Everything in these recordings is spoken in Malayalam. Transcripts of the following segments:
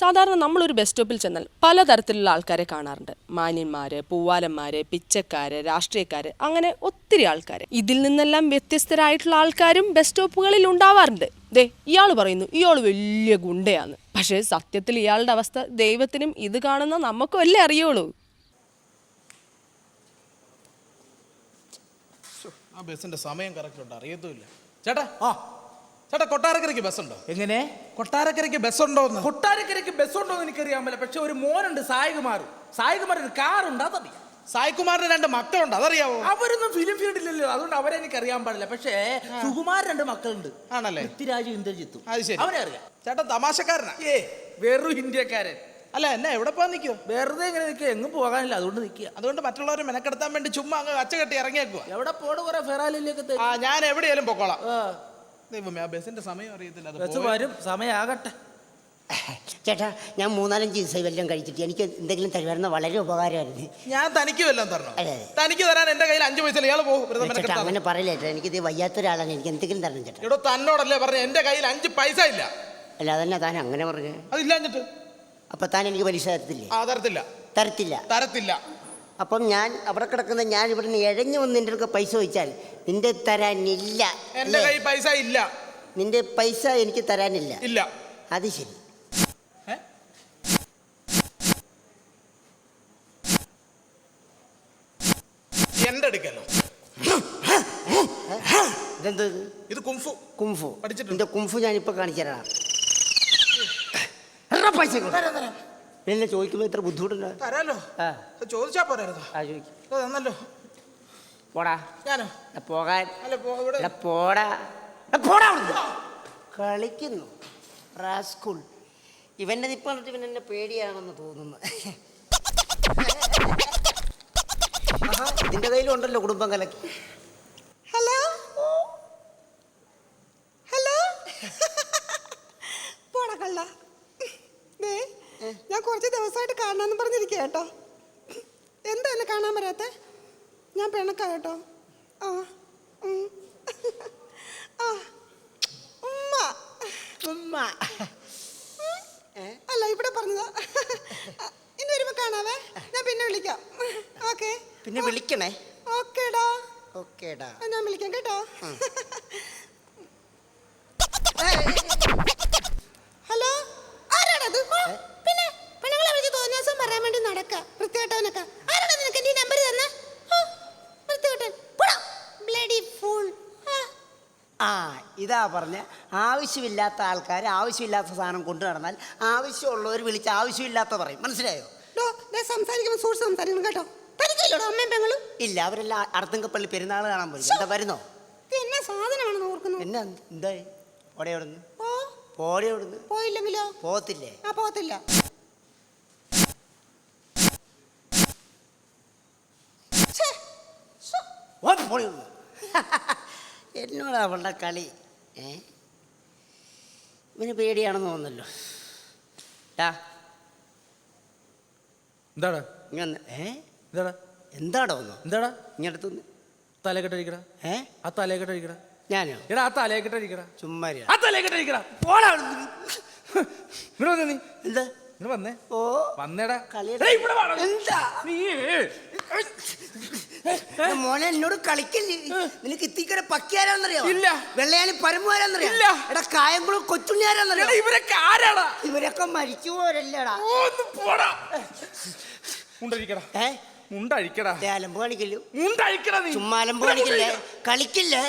സാധാരണ നമ്മളൊരു ബസ് സ്റ്റോപ്പിൽ ചെന്നാൽ പലതരത്തിലുള്ള ആൾക്കാരെ കാണാറുണ്ട്. മാന്യന്മാര് പൂവാലന്മാര് പിച്ചക്കാര് രാഷ്ട്രീയക്കാര് അങ്ങനെ ഒത്തിരി ആൾക്കാർ ഇതിൽ നിന്നെല്ലാം വ്യത്യസ്തരായിട്ടുള്ള ആൾക്കാരും ബസ് സ്റ്റോപ്പുകളിൽ ഉണ്ടാവാറുണ്ട്. ദേ ഇയാൾ പറയുന്നു ഇയാൾ വലിയ ഗുണ്ടയാണ്. പക്ഷേ സത്യത്തിൽ ഇയാളുടെ അവസ്ഥ ദൈവത്തിനും ഇത് കാണുന്ന നമുക്കും അല്ലേ അറിയുള്ളൂ? ആ ബസ്സിന്റെ സമയം കറക്റ്റ് ഉണ്ട് അറിയത്തുമില്ല. ചേട്ടാ ആ. ചേട്ടാ കൊട്ടാരക്കരയ്ക്ക് ബസ്സുണ്ടോ? എങ്ങനെ? കൊട്ടാരക്കരയ്ക്ക് ബസ്സുണ്ടോ എന്ന് കൊട്ടാരക്കരയ്ക്ക് ബസ്സുണ്ടോ എന്ന് എനിക്കറിയാൻ പറ്റില്ല. പക്ഷെ ഒരു മോനുണ്ട് സായികുമാർ. കാർ കാറുണ്ട് അതറിയാം. സായികുമാറിന് രണ്ട് മക്കളുണ്ട് അതറിയാവോ? അവരൊന്നും ഫിലിം ഫീൽഡിലല്ലോ അതുകൊണ്ട് അവരെ എനിക്ക് അറിയാൻ പാടില്ല. പക്ഷേ സുകുമാർ രണ്ട് മക്കളുണ്ട്. ആണല്ലേ? പൃഥ്വിരാജും ഇന്ദ്രജിത്തും. അത് ശരി. അവരെ അറിയാം. ചേട്ടാ തമാശക്കാരനാ? ഏ വെറും ഇന്ത്യക്കാരൻ. അല്ല എന്നെ എവിടെ പോകാൻ നിൽക്കുക വെറുതെ ഇങ്ങനെ നിൽക്കുക. എങ്ങും പോകാനില്ല. അതുകൊണ്ട് നിൽക്കുക. അതുകൊണ്ട് മറ്റുള്ളവരെ മെനക്കെടുത്താൻ വേണ്ടി ചുമ്മാ അങ്ങ് അച്ചകെട്ടി ഇറങ്ങിയേക്കുക എവിടെ പോണ കുറെ ഫെറാലിലേക്ക് ആ ഞാൻ എവിടെയാലും പൊക്കോളാം. ദൈവമേ ആ ബസ്സിന്റെ സമയം അറിയത്തില്ല അത് ബസ് പോയി. വരും സമയാകട്ടെ ചേട്ടാ ഞാൻ മൂന്നാലഞ്ച് ജീൻസ് വല്ലതും കഴിച്ചിട്ട് എനിക്ക് എന്തെങ്കിലും തരുമായിരുന്ന? വളരെ ഉപകാരമായിരുന്നു. ഞാൻ തനിക്ക് വല്ലതും തരണം? അതെ, അതെ. തനിക്ക് തരാൻ എന്റെ കയ്യിൽ അഞ്ചു പൈസ ഇയാൾ പോകും ചേട്ടാ അങ്ങനെ പറയില്ല ചേട്ടാ എനിക്കിത് വയ്യാത്ത ഒരാളാണ് എനിക്ക് എന്തെങ്കിലും തരണം ചേട്ടാ. എടോ തന്നോടല്ലേ പറഞ്ഞു എന്റെ കയ്യിൽ അഞ്ച് പൈസ ഇല്ല. അല്ല അതന്നെ താൻ അങ്ങനെ പറഞ്ഞു. അതില്ല എന്നിട്ട്. അപ്പൊ താൻ എനിക്ക് പലിശ തരത്തില്ലേ? ആ തരത്തില്ല. തരത്തില്ല. തരത്തില്ല. അപ്പം ഞാൻ അവിടെ കിടക്കുന്ന ഞാൻ ഇവിടുന്ന് ഇഴഞ്ഞു വന്ന് നിന്റെ അടുക്ക പൈസ ചോദിച്ചാൽ നിന്റെ തരാനില്ല. എന്റെ കൈ കയ്യിൽ പൈസ ഇല്ല. നിന്റെ പൈസ എനിക്ക് തരാനില്ല. ഇല്ല. അത് ശരി? എന്റെ അടുക്കല്ലോ ഇതെന്തോ? ഇത് കുംഫു. കുംഫു. പഠിച്ചിട്ടുണ്ട്. കുംഫു ഞാനിപ്പോ കാണിച്ചു തരാം. പൈസ. എന്നെ ചോദിക്കുമ്പോൾ ഇത്ര ബുദ്ധിമുട്ടില്ല തരാലോ. ആ. ചോദിച്ചാ പോരായിരുന്നു ആ ചോദിക്കും. തന്നല്ലോ. പോടാ. ഞാനോ? പോകാൻ. അല്ല ഇവിടെ. പോടാ. പോടാ അവിടുന്ന്. കളിക്കുന്നു. റാസ്കൂൾ ഇവന്റെ ഇപ്പം കണ്ടിട്ട് ഇവൻ എന്നെ പേടിയാണെന്ന് തോന്നുന്നു. ഇതിന്റെ ഇതിന്റെ കയ്യിലുണ്ടല്ലോ കുടുംബം കലക്കി ഹലോ ഹലോ പോടാ കള്ള ദേ ഞാൻ കുറച്ച് ദിവസമായിട്ട് കാണാന്ന് പറഞ്ഞിരിക്കുക കേട്ടോ. എന്താ എന്നെ കാണാൻ വരാത്ത? ഞാൻ പിണക്ക കേട്ടോ. ആ. ആ ഉമ്മ. ഉമ്മ. അല്ല ഇവിടെ പറഞ്ഞതാ. ഇനി വരുമ്പോ കാണാവേ. ഞാൻ പിന്നെ വിളിക്കാം. ഓക്കെ. പിന്നെ വിളിക്കണേ. ഓക്കേടാ. ഓക്കേടാ. ഞാൻ വിളിക്കാം കേട്ടോ. പറയാൻ വേണ്ടി നടക്ക വൃത്തികെട്ടവനൊക്കെ ആരാണ് നിനക്ക് എന്റെ നമ്പർ തന്നെ വൃത്തികെട്ടൻ ബ്ലഡി ഫൂൾ. ആ. ഇതാ പറഞ്ഞ. ആവശ്യമില്ലാത്ത ആൾക്കാർ ആവശ്യമില്ലാത്ത സാധനം കൊണ്ടു നടന്നാൽ ആവശ്യമുള്ളവർ വിളിച്ച് ആവശ്യമില്ലാത്ത പറയും. മനസ്സിലായോ? സംസാരിക്കുമ്പോൾ സൂക്ഷിച്ച് സംസാരിക്കണം കേട്ടോ. തനിക്കില്ലോടോ അമ്മയും പെങ്ങളും? ഇല്ല അവരെല്ലാം അർത്തുങ്കപ്പള്ളി പെരുന്നാൾ കാണാൻ പോയി. എന്താ വരുന്നോ? എന്നാ സാധനമാണെന്ന് ഓർക്കുന്നു? എന്നാ എന്തായി? ഓടെ എവിടുന്ന്? ഓ പോടെ എവിടുന്ന്? പോയില്ലെങ്കിലോ? പോകത്തില്ലേ? ആ പോകത്തില്ല. ഇവിടുന്ന്. എന്നോട് അവളുടെ കളി? ഏ? ഇവന് പേടിയാണെന്ന് തോന്നുന്നല്ലോ. ടാ. എന്താടാ? ഇങ്ങനെ ഏ? എന്താടാ? എന്താടോ ഒന്ന്? എന്താടാ? ഇങ്ങടുത്തുനിന്ന് തലക്കെട്ടടിക്കടാ ഏ? ആ തലക്കെട്ടടിക്കടാ ഞാനോ? എടാ ആ തലക്കെട്ടടിക്കടാ ചുമ്മാ ആ തലക്കെട്ടടിക്കടാ പോടാ. ഇവിടെ വന്നേ നീ. എന്താ? ഇവിടെ വന്നേ. ഓ. വന്നേടാ. കളി ഇവിടെ വാടാ. എന്താ? നീ മോനെ എന്നോട് കളിക്കല്ലേ? നിനക്ക് ഇത്തിക്കര പക്കിയാരാന്നറിയോ? ഇല്ല. വെള്ളയാലി പരമുകാരാന്നറിയോ ഇല്ല. എടാ കായംകുളം കൊച്ചുണ്ണിയാരാന്നറിയോ? ഇവരൊക്കെ ആരാടാ? ഇവരൊക്കെ മരിച്ചു പോരല്ലേടാ മുണ്ടഴിക്കടാ. ഏ? മുണ്ടഴിക്കടാ. ദേ അലമ്പ് കാണിക്കല്ലോ മുണ്ടഴിക്കടാ നീ. ചുമ്മാ അലമ്പ് കളിക്കില്ലേ?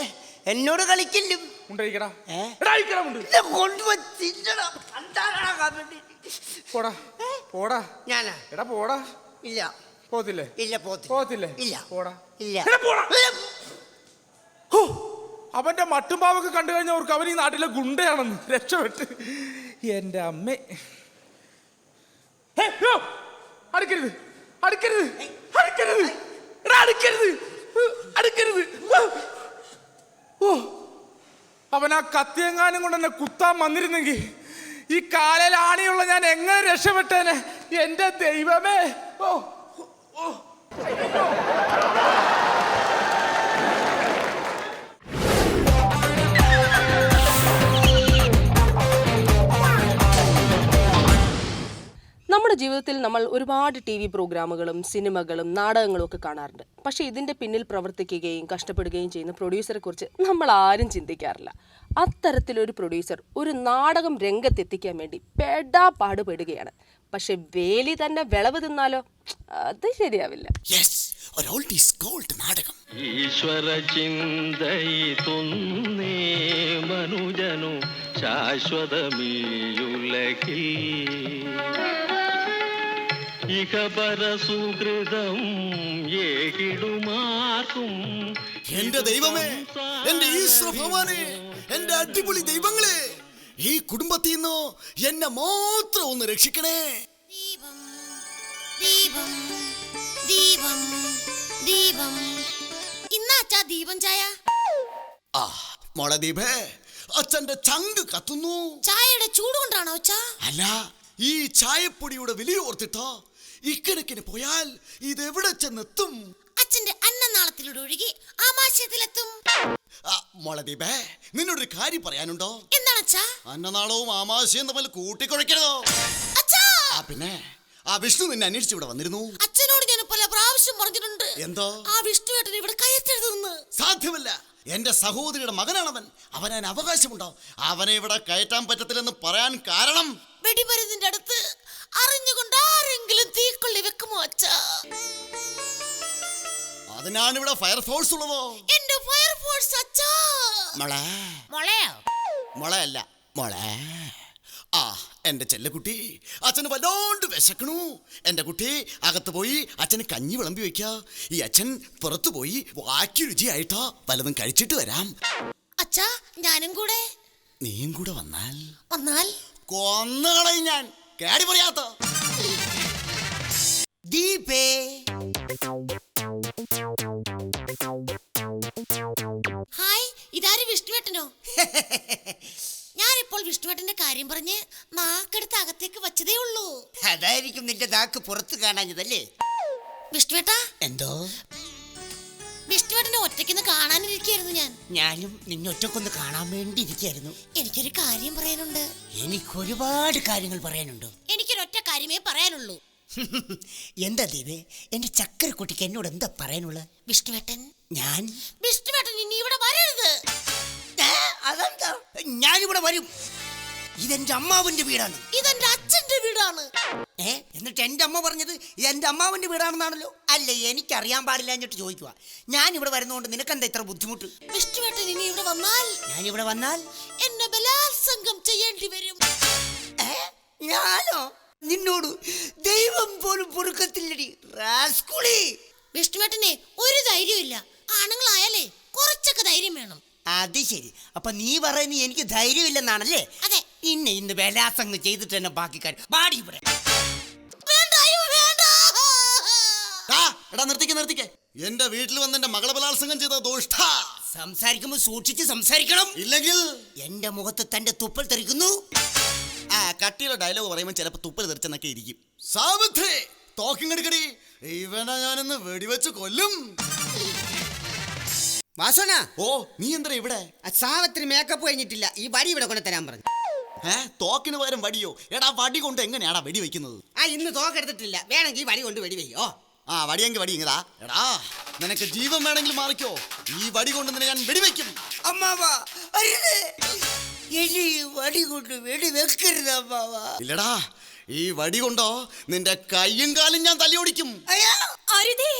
എന്നോട് കളിക്കില്ലും. മുണ്ടഴിക്കടാ. ഏ? പോടാ. പോടാ. ഞാനാ? എടാ പോടാ. ഇല്ല. പോത്തില്ലേ? ഇല്ല പോത്തി പോത്തില്ലേ? ഇല്ല. പോടാ. ഇല്ല. എടാ, പോടാ. ഹോ, അവന്റെ മട്ടുംപാവൊക്കെ കണ്ടു കഴിഞ്ഞവർക്ക് അവൻ ഈ നാട്ടിലെ ഗുണ്ടയാണെന്ന് രക്ഷപ്പെട്ട്. എന്റെ അമ്മ. അടുക്കരുത്. അടുക്കരുത്. അടുക്കരുത്. എടാ, അടുക്കരുത്. അടുക്കരുത്. ഓ അവൻ ആ കത്തിയെങ്ങാനും കൊണ്ട് എന്നെ കുത്താൻ വന്നിരുന്നെങ്കിൽ ഈ കാലയിൽ ആണിയുള്ള ഞാൻ എങ്ങനെ രക്ഷപ്പെട്ടേനെ? എന്റെ ദൈവമേ. ഓ ജീവിതത്തിൽ നമ്മൾ ഒരുപാട് ടി വി പ്രോഗ്രാമുകളും സിനിമകളും നാടകങ്ങളും ഒക്കെ കാണാറുണ്ട്. പക്ഷേ ഇതിന്റെ പിന്നിൽ പ്രവർത്തിക്കുകയും കഷ്ടപ്പെടുകയും ചെയ്യുന്ന പ്രൊഡ്യൂസറെ കുറിച്ച് നമ്മൾ ആരും ചിന്തിക്കാറില്ല. അത്തരത്തിലൊരു പ്രൊഡ്യൂസർ ഒരു നാടകം രംഗത്തെത്തിക്കാൻ വേണ്ടി പെടാ പാടുപെടുകയാണ്. പക്ഷെ വേലി തന്നെ വിളവ് തിന്നാലോ? അത് ശരിയാവില്ല. യെസ് ഒരു ഗോൾഡ് നാടകം. ഈശ്വര മനുജനു ഇഹപര സുഹൃതം ഏകിടുമാർക്കും. എന്റെ ദൈവമേ എന്റെ ഈശ്വര ഭഗവാനെ എന്റെ അടിപൊളി ദൈവങ്ങളെ ഈ കുടുംബത്തിൽ നിന്ന് എന്നെ മാത്രം ഒന്ന് രക്ഷിക്കണേ. ദീപം ദീപം ദീപം ദീപം. ഇന്നാച്ചാ ദീപം ചായ. ആ മോളെ ദീപേ അച്ഛന്റെ ചങ്ക് കത്തുന്നു. ചായയുടെ ചൂട് കൊണ്ടാണോ അച്ഛാ? അല്ല ഈ ചായപ്പൊടിയുടെ വില ഓർത്തിട്ടോ? ഇക്കണക്കിന് പോയാൽ ഇത് എവിടെ ചെന്നെത്തും? അച്ഛന്റെ അന്നനാളത്തിലൂടെ ഒഴുകി ആമാശയത്തിലെത്തും. ആ, നിന്നോട് ഒരു നിന്നോടൊരു കാര്യം പറയാനുണ്ടോ? എന്താണ് അച്ഛാ അന്നനാളവും ആമാശയും തമ്മിൽ കൂട്ടിക്കുഴയ്ക്കരുതോ അച്ഛാ! ആ പിന്നെ ആ വിഷ്ണു നിന്നെ അന്വേഷിച്ച് ഇവിടെ വന്നിരുന്നു. അച്ഛനോട് ഞാൻ പല പ്രാവശ്യം പറഞ്ഞിട്ടുണ്ട്. എന്തോ? ആ വിഷ്ണു ഏട്ടൻ ഇവിടെ കയറ്റരുതെന്ന് സാധ്യമല്ല. എന്റെ സഹോദരിയുടെ മകനാണവൻ. അവൻ അവകാശമുണ്ടോ? അവനെ ഇവിടെ കയറ്റാൻ പറ്റത്തില്ലെന്ന് പറയാൻ കാരണം? വെടിമരുന്നിന്റെ അടുത്ത് അറിഞ്ഞുകൊണ്ട് ആരെങ്കിലും തീക്കൊള്ളി വെക്കുമോ അച്ഛാ? അതിനാണ് ഇവിടെ ഫയർഫോഴ്സ് ഉള്ളതോ. എന്റെ ഫയർ ഫോഴ്സ് മോളെ. മോളയോ? മോളെ അല്ല മോളെ. ആ എന്റെ ചെല്ലക്കുട്ടി അച്ഛന് വല്ലാണ്ട് വിശക്കണു. എന്റെ കുട്ടി അകത്ത് പോയി അച്ഛന് കഞ്ഞി വിളമ്പി വെക്ക ഈ അച്ഛൻ പുറത്തു പോയി വാക്കി രുചിയായിട്ടോ പലതും കഴിച്ചിട്ട് വരാം. അച്ഛാ ഞാനും കൂടെ. നീയും കൂടെ വന്നാൽ? വന്നാൽ? കൊന്നുകളയും ഞാൻ. കേടി പറയാത്ത ദീപേ. ഹായ് ഇതാര് വിഷ്ണുവേട്ടനോ? ഞാനിപ്പോൾ വിഷ്ണുവേട്ടന്റെ കാര്യം പറഞ്ഞ് നാക്കെടുത്ത് അകത്തേക്ക് വച്ചതേ ഉള്ളൂ. അതായിരിക്കും നിന്റെ നാക്ക് പുറത്ത് കാണാഞ്ഞതല്ലേ? വിഷ്ണുവേട്ടാ എന്തോ? വിഷ്ണുവേട്ടനെ ഒറ്റയ്ക്കൊന്ന് കാണാനിരിക്കായിരുന്നു ഞാൻ. ഞാനും നിന്നൊറ്റക്കൊന്ന് കാണാൻ വേണ്ടി ഇരിക്കായിരുന്നു എനിക്കൊരു കാര്യം പറയാനുണ്ട്. എനിക്ക് ഒരുപാട് കാര്യങ്ങൾ പറയാനുണ്ട്. എനിക്കൊരൊറ്റ കാര്യമേ പറയാനുള്ളൂ. എന്താ ദീപേ എന്റെ ചക്കരക്കുട്ടിക്ക് എന്നോട് എന്താ പറയാനുള്ളത്? വിഷ്ണുവേട്ടൻ. ഞാൻ? വിഷ്ണുവേട്ടൻ ഇനി ഇവിടെ വരരുത്. അതെന്താ? ഞാനിവിടെ വരും. ഇതെന്റെ അമ്മാവന്റെ വീടാണ്. ഇതെന്റെ അച്ഛന്റെ വീടാണ്. ഏ എന്നിട്ട് എന്റെ അമ്മ പറഞ്ഞത് ഇത് എന്റെ അമ്മാവന്റെ വീടാണെന്നാണല്ലോ? അല്ലേ എനിക്കറിയാൻ പാടില്ല എന്നിട്ട് ചോദിക്കുക ഞാൻ ഇവിടെ വരുന്നതുകൊണ്ട് നിനക്കെന്താ ഇത്ര ബുദ്ധിമുട്ട്? വിഷ്ണുവേട്ടൻ ഇനി ഇവിടെ വന്നാൽ ഞാൻ ഇവിടെ വന്നാൽ? എന്നെ ബലാത്സംഗം ചെയ്യേണ്ടി വരും. ഏ ഞാനോ? നിന്നോട് ദൈവം പോലും പൊറുക്കത്തില്ലടി. റാസ്കുളി! വിഷ്ണുവേട്ടനെ ഒരു ധൈര്യമില്ല ആണുങ്ങളായാലേ കുറച്ചൊക്കെ ധൈര്യം വേണം. അത് ശരി. അപ്പൊ നീ പറയുന്നത് എനിക്ക് ധൈര്യമില്ലെന്നാണല്ലേ? അതെ. ഇന്നെ ഇന്ന് വിലാസങ്ങ് ചെയ്തിട്ട് തന്നെ ബാക്കി കാര്യം. പാടി ഇവിടെ. വേണ്ട അയ്യോ വേണ്ട. ആ, എടാ നിർത്തിക്കെ നിർത്തിക്കെ. എന്റെ വീട്ടിൽ വന്ന് എന്റെ മകളെ ബലാത്സംഗം ചെയ്ത ദോഷ്ട സംസാരിക്കുമ്പോ സൂക്ഷിച്ച് സംസാരിക്കണം. ഇല്ലെങ്കിൽ? എന്റെ മുഖത്ത് തന്റെ തുപ്പൽ തെറിക്കുന്നു. ആ കട്ടിയുള്ള ഡയലോഗ് പറയുമ്പോൾ ചിലപ്പോ തുപ്പൽ തെറിച്ചെന്നൊക്കെ ഇരിക്കും. സാവിത്രി ടോക്കിംഗ് തോക്കിങ്ങെടുക്കടി ഇവനെ ഞാനിന്ന് വെടിവെച്ച് കൊല്ലും. വാസന ഓ നീ എന്താ ഇവിടെ? സാവത്തിന് മേക്കപ്പ് കഴിഞ്ഞിട്ടില്ല. ഈ വടി ഇവിടെ കൊണ്ടു തരാൻ പറഞ്ഞു. ഏ തോക്കിന് പകരം വടിയോ? എടാ വടി കൊണ്ട് എങ്ങനെയാടാ വെടി വെക്കുന്നത്? ആ ഇന്ന് തോക്ക് എടുത്തിട്ടില്ല. വേണമെങ്കിൽ വടി കൊണ്ട് വെടി വെയ്യോ? ആ വടിയെങ്കിൽ വടി ഇങ്ങതാ. എടാ നിനക്ക് ജീവൻ വേണമെങ്കിൽ മാറിക്കോ. ഈ വടി കൊണ്ട് നിന്നെ ഞാൻ വെടിവെക്കും അമ്മാവാ അരുത് എലി വടി കൊണ്ട് വെടി വെക്കരുത് അമ്മാവാ. ഇല്ലടാ ഈ വടി കൊണ്ടോ നിന്റെ കൈയും കാലും ഞാൻ തല്ലി ഓടിക്കും അരുതേ.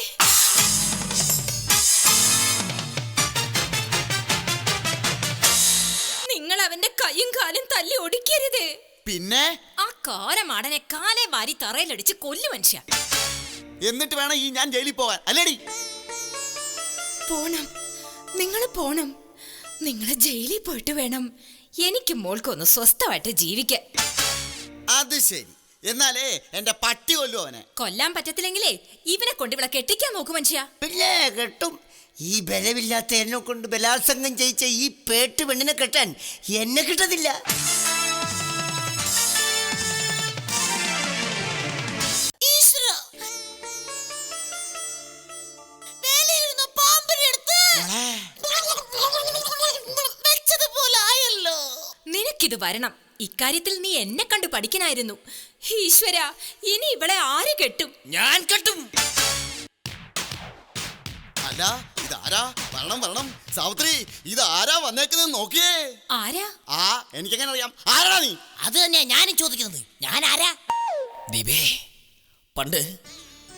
അവന്റെ കാലും തല്ലി ഒടിക്കരുത്. പിന്നെ? ആ കോരമാടനെ കാലെ വാരി തറയിലടിച്ച് കൊല്ലു മനുഷ്യ. എന്നിട്ട് വേണം ഈ ഞാൻ ജയിലിൽ പോവാൻ അല്ലേടി? പോണം. നിങ്ങൾ പോണം. നിങ്ങൾ ജയിലിൽ പോയിട്ട് വേണം എനിക്ക് മോൾക്കൊന്ന് സ്വസ്ഥമായിട്ട് ജീവിക്കാൻ. അത് ശരി. എന്നാലേ എന്റെ പട്ടി കൊല്ലു അവനെ. കൊല്ലാൻ പറ്റത്തില്ലെങ്കിലേ ഇവനെ കൊണ്ട് ഇവിടെ കെട്ടിക്കാൻ നോക്കു മനുഷ്യ. പിന്നെ കെട്ടും. ഈ ബലമില്ലാത്ത എന്നെ കൊണ്ട് ബലാത്സംഗം ചെയ്യിച്ച ഈ പേട്ട് പെണ്ണിനെ കെട്ടാൻ എന്നെ കിട്ടത്തില്ല. നിനക്കിത് വരണം. ഇക്കാര്യത്തിൽ നീ എന്നെ കണ്ടു പഠിക്കനായിരുന്നു. ഈശ്വര ഇനി ഇവിടെ ആര് കെട്ടും? ഞാൻ കെട്ടും. അല്ല ഇതാരാ? വരണം വരണം. സാവിത്രി ആരാ വന്നേക്കുന്നത് നോക്കിയേ. ആരാ? ആ എനിക്കെങ്ങനെ അറിയാം? ആരാടാ നീ? അത് തന്നെയാ ഞാനും ചോദിക്കുന്നത്. ഞാൻ ആരാ? ദീപേ പണ്ട്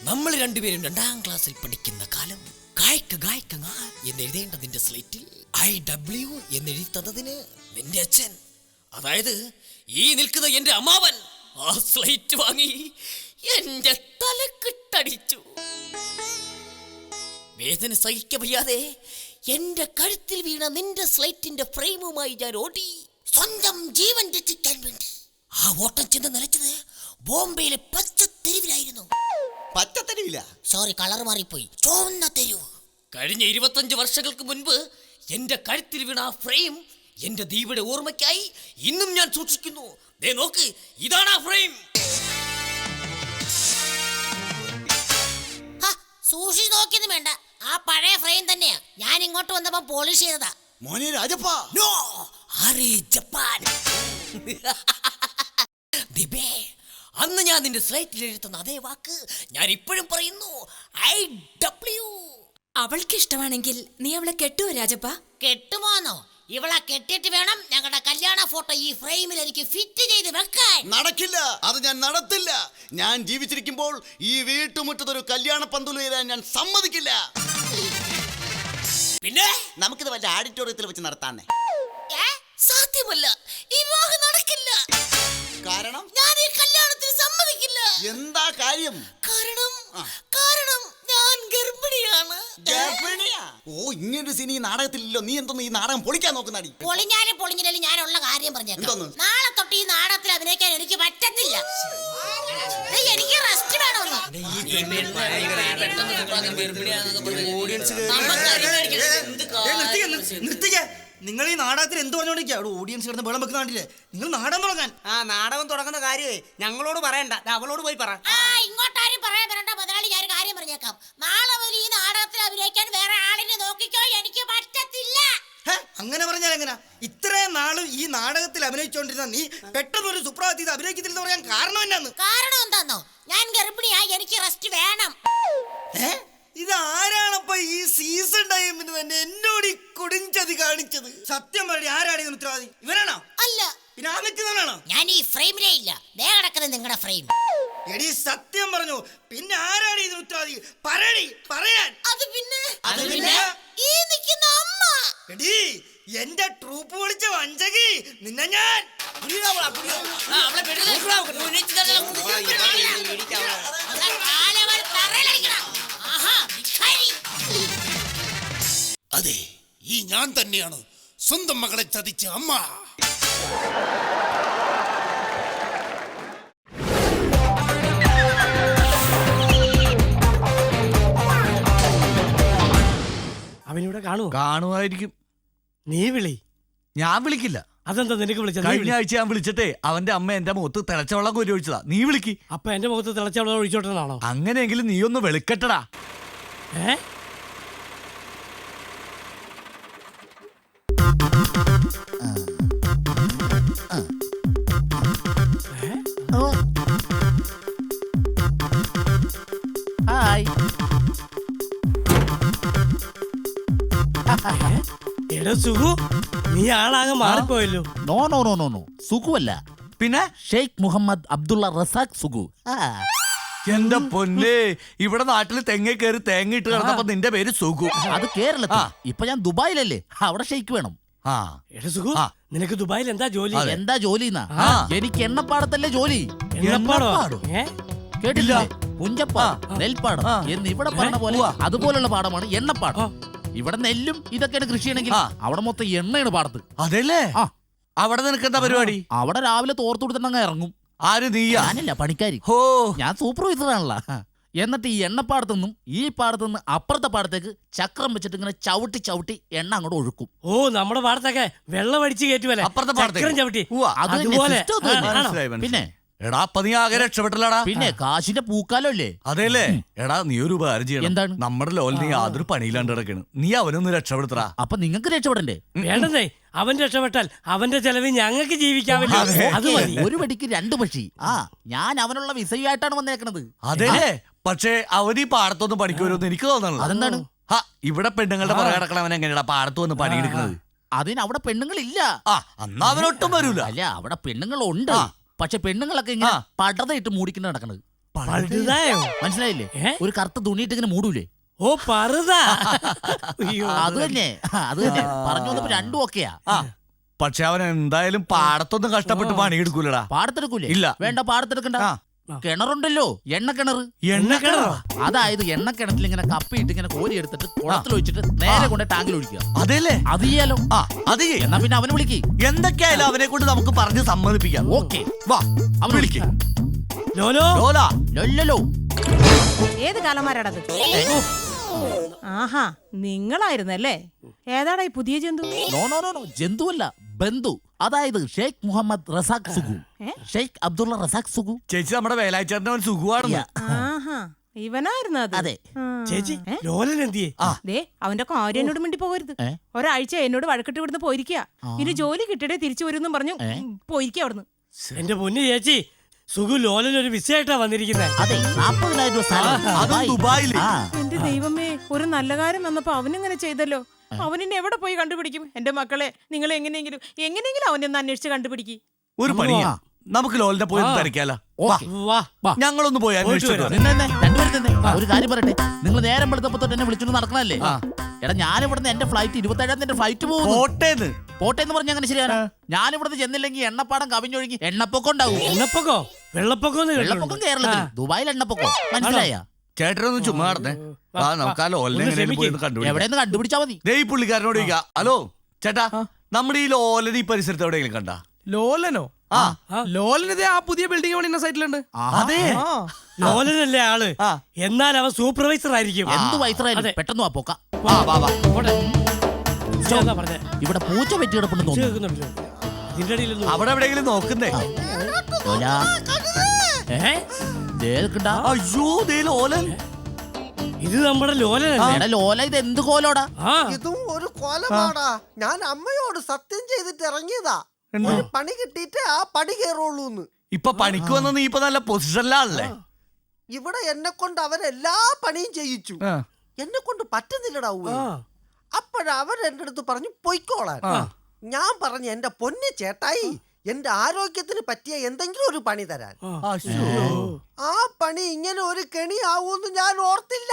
നമ്മൾ രണ്ടുപേരും രണ്ടാം ക്ലാസ്സിൽ പഠിക്കുന്ന കാലം ഗായ്ക്ക ഗായ്ക്ക ഗാ എന്നെഴുതേണ്ട നിന്റെ സ്ലേറ്റിൽ ഐ ഡബ്ല്യു എന്നെഴുതി തന്നതിന് നിന്റെ അച്ഛൻ അതായത് ഈ നിൽക്കുന്ന എന്റെ അമ്മാവൻ ആ സ്ലൈറ്റ് വാങ്ങി എന്റെ തലക്കിട്ടടിച്ചു. വേദന സഹിക്ക വയ്യാതെ എന്റെ കഴുത്തിൽ വീണ നിന്റെ സ്ലൈറ്റിന്റെ ഫ്രെയിമുമായി ഞാൻ ഓടി സ്വന്തം ജീവൻ രക്ഷിക്കാൻ വേണ്ടി ആ ഓട്ടം ചെന്ന് നിലച്ചത് ബോംബെയിലെ പച്ച തെരുവിലായിരുന്നു പച്ചത്തരിവില്ല സോറി കളർ മാറിപ്പോയി. ചുവന്ന തെരുവ്. കഴിഞ്ഞ ഇരുപത്തഞ്ച് വർഷങ്ങൾക്ക് മുൻപ് എന്റെ കഴുത്തിൽ വീണ ആ ഫ്രെയിം എന്റെ ദീപയുടെ ഓർമ്മയ്ക്കായി ഇന്നും ഞാൻ സൂക്ഷിക്കുന്നു. ദേ നോക്ക് ഇതാണ് ആ ഫ്രെയിം. സൂക്ഷി നോക്കിയൊന്നും വേണ്ട. ആ പഴയ ഫ്രെയിം തന്നെയാ. ഞാൻ ഇങ്ങോട്ട് വന്നപ്പോ പോളിഷ് ചെയ്തതാ. മോനെ രാജപ്പാ. No Hari Japan? ദീപേ അന്ന് ഞാൻ നിന്റെ സ്ലൈറ്റിൽ എഴുതുന്ന അതേ വാക്ക് ഞാൻ ഇപ്പോഴും പറയുന്നു. I W. അവൾക്ക് ഇഷ്ടമാണെങ്കിൽ നീ അവളെ കെട്ടുവോ രാജപ്പ? കെട്ടുമോന്നോ? ഇവളെ കെട്ടിട്ട് വേണം ഞങ്ങളുടെ കല്യാണ ഫോട്ടോ ഈ ഫ്രെയിമിൽ എനിക്ക് ഫിറ്റ് ചെയ്ത് വെക്കാൻ. നടക്കില്ല. അത് ഞാൻ നടത്തില്ല. ഞാൻ ജീവിച്ചിരിക്കുമ്പോൾ ഈ വീട്ടുമുറ്റത്തൊരു കല്യാണ പന്തൽ ചെയ്താൽ ഞാൻ സമ്മതിക്കില്ല. പിന്നെ? നമുക്കിത് വല്ല ആഡിറ്റോറിയത്തിൽ വെച്ച് നടത്താന്നേ? സാധ്യമല്ല. ഈ വിവാഹം നടക്കില്ല. കാരണം? ഞാൻ ഈ കല്യാണത്തിന് സമ്മതിക്കില്ല. എന്താ കാര്യം? കാരണം കാരണം ഞാൻ? ഓ ഇങ്ങനൊരു സിനി ഈ നാടകത്തിലില്ലോ. നീ എന്തോ ഈ നാടകം പൊളിക്കാൻ നോക്കുന്നാടി? പൊളിഞ്ഞാലും പൊളിഞ്ഞാലും ഞാനുള്ള കാര്യം പറഞ്ഞേക്കാം. എന്തോന്ന്? നാളെ തൊട്ട് ഈ നാടകത്തിൽ അഭിനയിക്കാൻ എനിക്ക് പറ്റത്തില്ല. ഏയ്, എനിക്ക് റെസ്റ്റ് വേണമെന്ന് നിർത്തിക്ക നിങ്ങൾ ഈ നാടകത്തിൽ എന്ത് പറഞ്ഞോണ്ടിരിക്കുക അവിടെ ഓഡിയൻസ് കിടന്ന് വെള്ളം വെക്കുന്ന കണ്ടില്ലേ? നിങ്ങൾ നാടകം തുടങ്ങാൻ. ആ നാടകം തുടങ്ങുന്ന കാര്യമേ ഞങ്ങളോട് പറയണ്ട. ദാ അവളോട് പോയി പറ. ആ ഇങ്ങോട്ടാരും പറയാൻ വരണ്ട മുതലാളി ഞാൻ ഒരു കാര്യം പറഞ്ഞേക്കാം നാളെ മുതൽ ഈ നാടകത്തിൽ അഭിനയിക്കാൻ വേറെ ആളിനെ നോക്കിക്കോ എനിക്ക് പറ്റത്തില്ല. അങ്ങനെ പറഞ്ഞാൽ എങ്ങനെ? ഇത്രയും നാളും ഈ നാടകത്തിൽ അഭിനയിച്ചുകൊണ്ടിരുന്ന നീ പെട്ടെന്ന് ഒരു സുപ്രഭാതത്തിൽ ഇത് അഭിനയിക്കത്തില്ലെന്ന് പറയാൻ കാരണം എന്നാന്ന്? കാരണം എന്താന്നോ? ഞാൻ ഗർഭിണിയായി എനിക്ക് റെസ്റ്റ് വേണം. ഏ ഇത് ആരാണപ്പ ഈ സീസൺ ടൈമിന് തന്നെ എന്നോട് ഈ കൊടുഞ്ചതി കാണിച്ചത്? സത്യം പറഞ്ഞു ആരാണ് ഇതിന് ഉത്തരവാദി? ഇവനാണോ? അല്ല. പിന്നെ ആ നിൽക്കുന്നവനാണോ ഞാൻ ഈ ഫ്രെയിമിലേ ഇല്ല. ദേ കിടക്കുന്നത് നിങ്ങളുടെ ഫ്രെയിം എടി സത്യം പറഞ്ഞു. പിന്നെ ആരാണ് ഇതിന് ഉത്തരവാദി? പറയടി പറയാൻ. അത് പിന്നെ? അത് പിന്നെ? ഈ നിൽക്കുന്ന അമ്മ. എടി എന്റെ ട്രൂപ്പ് വിളിച്ച വഞ്ചകി നിന്നെ ഞാൻ. അതെ ഈ ഞാൻ തന്നെയാണ് സ്വന്തം മകളെ ചതിച്ച അമ്മ. അവനിവിടെ കാണുവോ? കാണുമായിരിക്കും. നീ വിളി. ഞാൻ വിളിക്കില്ല. അതെന്താ നിനക്ക് വിളിച്ചത്? നീ കഴിഞ്ഞ വിളി. ആഴ്ച ഞാൻ വിളിച്ചിട്ടേ അവന്റെ അമ്മ എന്റെ മുഖത്ത് തിളച്ച വെള്ളം കോരി ഒഴിച്ചതാ. നീ വിളിക്ക്. അപ്പൊ എന്റെ മുഖത്ത് തിളച്ചവളെ ഒഴിച്ചോട്ടെന്നാണോ അങ്ങനെയെങ്കിലും നീ ഒന്ന് വെളുക്കട്ടടാ. ഏ? എടാ സുഖു നീ ആളാകെ മാറിപ്പോയല്ലോ. No no no no no. സുഖുവല്ല. പിന്നെ? ഷെയ്ഖ് മുഹമ്മദ് അബ്ദുള്ള റസാഖ് സുഖു. ആ. എന്റെ പൊന്നെ ഇവിടെ നാട്ടിൽ തെങ്ങ കയറി തേങ്ങ ഇട്ട് കിടന്നപ്പോ നിന്റെ പേര് സുഖു. അത് കേരളത്തിൽ. ഇപ്പൊ ഞാൻ ദുബായിലല്ലേ? അവിടെ ഷെയ്ക്ക് വേണം. ആ. എടാ സുഖു നിനക്ക് ദുബായിൽ എന്താ ജോലി? എന്താ ജോലി. എനിക്ക് എണ്ണപ്പാടത്തല്ലേ ജോലി. കേട്ടില്ല പുഞ്ചപ്പാടം. നെൽപ്പാടം. എന്ന് ഇവിടെ പറഞ്ഞ പോലെ. അതുപോലുള്ള പാടമാണ് എണ്ണപ്പാടം. ഇവിടെ നെല്ലും ഇതൊക്കെയാണ് കൃഷി ചെയ്യണമെങ്കിൽ ആ. അവിടെ മൊത്തം എണ്ണയാണ് പാടത്ത്. അതല്ലേ? ആ. അവിടെ നിനക്ക് എന്താ പരിപാടി? അവിടെ രാവിലെ തോർത്തു കൊടുത്തിട്ടങ്ങ് ഇറങ്ങും. ആര് നീയാ? ഞാനില്ല പണിക്കാരി. ഹോ. ഞാൻ സൂപ്പർവൈസറാണല്ലോ. എന്നിട്ട് ഈ എണ്ണപ്പാടത്തു നിന്നും ഈ പാടത്തു നിന്ന് അപ്പുറത്തെ പാടത്തേക്ക് ചക്രം വെച്ചിട്ട് ഇങ്ങനെ ചവിട്ടി ചവിട്ടി എണ്ണ അങ്ങോട്ട് ഒഴുക്കും. ഓ നമ്മുടെ പാടത്തൊക്കെ വെള്ളം അടിച്ച് കയറ്റുമല്ലേ? അപ്പുറത്തെ പാടത്തേക്ക്. ചക്രം ചവിട്ടി. ഉവ്വ. അത് തന്നെ, അതുപോലെ. system അത് ആ, തന്നെ. മനസ്സിലായി, മനസ്സിലായി. പിന്നെ എടാ അപ്പൊ നീ ആകെ രക്ഷപ്പെട്ടല്ലടാ. പിന്നെ കാശിന്റെ പൂക്കാലം അല്ലേ അതെല്ലേ എടാ നീ ഒരു ഉപകാരം ചെയ്യണം. എന്താണ്? നമ്മുടെ നീ യാതൊരു പണിയില്ലാണ്ട് കിടക്കണ്. നീ അവനൊന്ന് രക്ഷപ്പെടുത്തടാ. അപ്പൊ നിങ്ങൾക്ക് രക്ഷപ്പെടണ്ടേ? വേണ്ടതേ അവൻ രക്ഷപ്പെട്ടാൽ അവന്റെ ചെലവ് ഞങ്ങൾക്ക് ജീവിക്കാവില്ല അതെ. അത് മതി. ഒരു വെടിക്ക് രണ്ട് പക്ഷി. ആ ഞാൻ അവനുള്ള വിസയുമായിട്ടാണ് വന്നേക്കണത്. അതെല്ലേ പക്ഷേ അവൻ ഈ പാടത്തൊന്നും പണിക്ക് വരുമെന്ന് എനിക്ക് തോന്നണല്ലോ. അതെന്താണ്? ഹാ ഇവിടെ പെണ്ണുങ്ങളുടെ പുറകെ കിടക്കണവൻ എങ്ങനെയാ പാടത്ത് വന്ന് പണിയെടുക്കുന്നത് അതിന് അവിടെ പെണ്ണുങ്ങളില്ല. ആ അന്നാ അവനൊട്ടും വരൂല. അല്ല അവിടെ പെണ്ണുങ്ങളുണ്ട്. ആ. പക്ഷെ പെണ്ണുങ്ങളൊക്കെ ഇങ്ങനെ പടതയിട്ട് മൂടിക്കുന്ന നടക്കണത്. പഴുതായോ മനസ്സിലായില്ലേ? ഒരു കറുത്ത തുണിയിട്ട് ഇങ്ങനെ മൂടൂലേ? ഓ പറുതാ? അത് തന്നെ. അത് തന്നെ. പറഞ്ഞു വന്നപ്പോ രണ്ടും ഒക്കെയാ പക്ഷെ അവൻ എന്തായാലും പാടത്തൊന്നും കഷ്ടപ്പെട്ട് പണിയെടുക്കൂലടാ. പാടത്തെടുക്കൂലേ? ഇല്ല. വേണ്ട പാടത്തെടുക്കണ്ട. കിണറുണ്ടല്ലോ. എണ്ണ കിണർ. എണ്ണ കിണറോ? അതായത് എണ്ണ കിണറ്റിൽ ഇങ്ങനെ കപ്പിയിട്ട് ഇങ്ങനെ കോരി എടുത്തിട്ട് കുളത്തിൽ ഒഴിച്ചിട്ട് നേരെ കൊണ്ട് ടാങ്കിൽ ഒഴിക്കുക. അതെല്ലേ? അത് ചെയ്യാലോ? ആ അത് ചെയ്യ്. എന്നാ പിന്നെ അവനെ വിളിക്ക്. എന്തൊക്കെയായാലും അവനെ കൊണ്ട് നമുക്ക് പറഞ്ഞ് സമ്മതിപ്പിക്കാം. ഓക്കെ. വാ അവൻ വിളിക്ക്. ലോലോ? ലോലാ. ലൊല്ലല്ലോ ഏത് കാലന്മാരാടത്? ആഹാ നിങ്ങളായിരുന്നല്ലേ? ഏതാടാ ഈ പുതിയ ജന്തു? നോ നോ നോ നോ ജന്തുവല്ല. ബന്ധു. അതായത് ഷെയ്ഖ് മുഹമ്മദ് റസാഖ് സുഗു ഷെയ്ഖ് അബ്ദുള്ള റസാഖ് സുഗു ചേച്ചി നമ്മുടെ വേലാച്ചേട്ടൻ അവൻ സുഖമാണെന്ന് ആഹാ. ഇവനായിരുന്നു അത്. അതെ. ചേച്ചി ലോലൻ എന്തിയെ ദേ അവന്റെ കാര്യം എന്നോട് മിണ്ടി പോകരുത്? ഒരാഴ്ച എന്നോട് വഴക്കിട്ട് ഇവിടുന്ന് പോയിരിക്കുക ഇനി ജോലി കിട്ടിയിട്ടേ തിരിച്ചു വരുമെന്നും പറഞ്ഞു? പോയിരിക്കുക അവിടുന്ന്. എന്റെ പൊന്നു ചേച്ചി സുഖു ലോലൻ ഒരു വിസയായിട്ടാ വന്നിരിക്കുന്നത് അതെ നാപ്പതിനായിരം രൂപ salary. അതും ദുബായ്. ദുബായിൽ. എന്റെ ദൈവമേ ഒരു നല്ല കാര്യം വന്നപ്പോ അവനിങ്ങനെ ചെയ്തല്ലോ. അവനിന്നെ എവിടെ പോയി കണ്ടുപിടിക്കും? എന്റെ മക്കളെ നിങ്ങൾ എങ്ങനെയെങ്കിലും എങ്ങനെയെങ്കിലും അവനെ ഒന്ന് അന്വേഷിച്ച് കണ്ടുപിടിക്കും. ഒരു പണിയാ നമുക്ക് ലോലിനെ പോയി. തിരക്കാലോ. ഞങ്ങളൊന്ന് പോയി ഒരു കാര്യം പറയട്ടെ. നിങ്ങൾ നേരം വെളുത്തപ്പോ തൊട്ട് എന്നെ വിളിച്ചോണ്ട് നടക്കണല്ലേ? എടാ ഞാൻ ഇവിടുന്ന് എന്റെ ഫ്ലൈറ്റ് ഇരുപത്തേഴാം എന്റെ ഫ്ലൈറ്റ് പോകും കോട്ടയത് പോട്ടെ എന്ന് പറഞ്ഞ അങ്ങനെ ശരിയാണ് ഞാൻ ഇവിടുന്ന് ചെന്നില്ലെങ്കിൽ എണ്ണപ്പാടം കവിഞ്ഞൊഴുകി എണ്ണപ്പൊക്കം ഉണ്ടാവും എണ്ണപ്പൊക്കോ? വെള്ളപ്പൊക്കോ വെള്ളപ്പൊക്കം കേരളത്തിൽ. ദുബായിൽ എണ്ണപ്പൊക്കം? മനസ്സിലായ? ചേട്ടനൊന്ന് ചുമ്മാ നടന്നേ. ആ നമുക്ക് ആ ലോലിനെ പോയി. ഒന്ന് കണ്ടുപിടിക്കാം. എവിടെയെന്ന് കണ്ടുപിടിച്ചാ മതി. ദേ ഈ പുള്ളിക്കാരനോട് ചോദിക്കാം. ഹലോ ചേട്ടാ നമ്മുടെ ഈ ലോലൻ ഈ പരിസരത്ത് എവിടെയെങ്കിലും കണ്ട? ലോലനോ? ആ. ലോലനത് ആ പുതിയ ബിൽഡിംഗ് പണിയുന്ന സൈറ്റിലുണ്ട് അതെ. ലോലനല്ലേ ആൾ. എന്നാൽ അവൻ സൂപ്പർവൈസർ ആയിരിക്കും. എന്ത്. വയസ്സായാലും പെട്ടെന്ന് വാ പോക്ക. വാ വാ. വാ ഇവിടെ പൂച്ച പറ്റി കിടപ്പുണ്ടെന്ന് തോന്നുന്നു. അവിടെ എവിടെയെങ്കിലും നോക്കുന്നേ? അയ്യോ ദേ ലോലൻ. ഇത് നമ്മുടെ ലോലനല്ലേ? എടാ ലോല ഇത് എന്ത് കോലോടാ? ആ. ഇതും ഒരു കോലമാടാ. ഞാൻ അമ്മയോട് സത്യം ചെയ്തിട്ട് ഇറങ്ങിയതാ. ഒരു പണി കിട്ടിട്ട് ആ പണി കയറുള്ളൂന്ന് ഇപ്പൊ പണിക്ക് വന്ന നീ ഇപ്പൊ നല്ല പൊസിഷനിലാണല്ലേ ഇവിടെ എന്നെ കൊണ്ട് അവരെല്ലാ പണിയും ചെയ്യിച്ചു. ആ. എന്നെ കൊണ്ട് പറ്റുന്നില്ലടാ ഊവേ. അപ്പോഴാ അവർ എന്റെ അടുത്ത് പറഞ്ഞു പൊയ്ക്കോളാൻ. ഞാൻ പറഞ്ഞു എന്റെ പൊന്നു ചേട്ടായി എന്റെ ആരോഗ്യത്തിന് പറ്റിയ എന്തെങ്കിലും ഒരു പണി തരാൻ. അശ്ശോ. ആ പണി ഇങ്ങനെ ഒരു കെണി ആവൂന്ന് ഞാൻ ഓർത്തില്ല.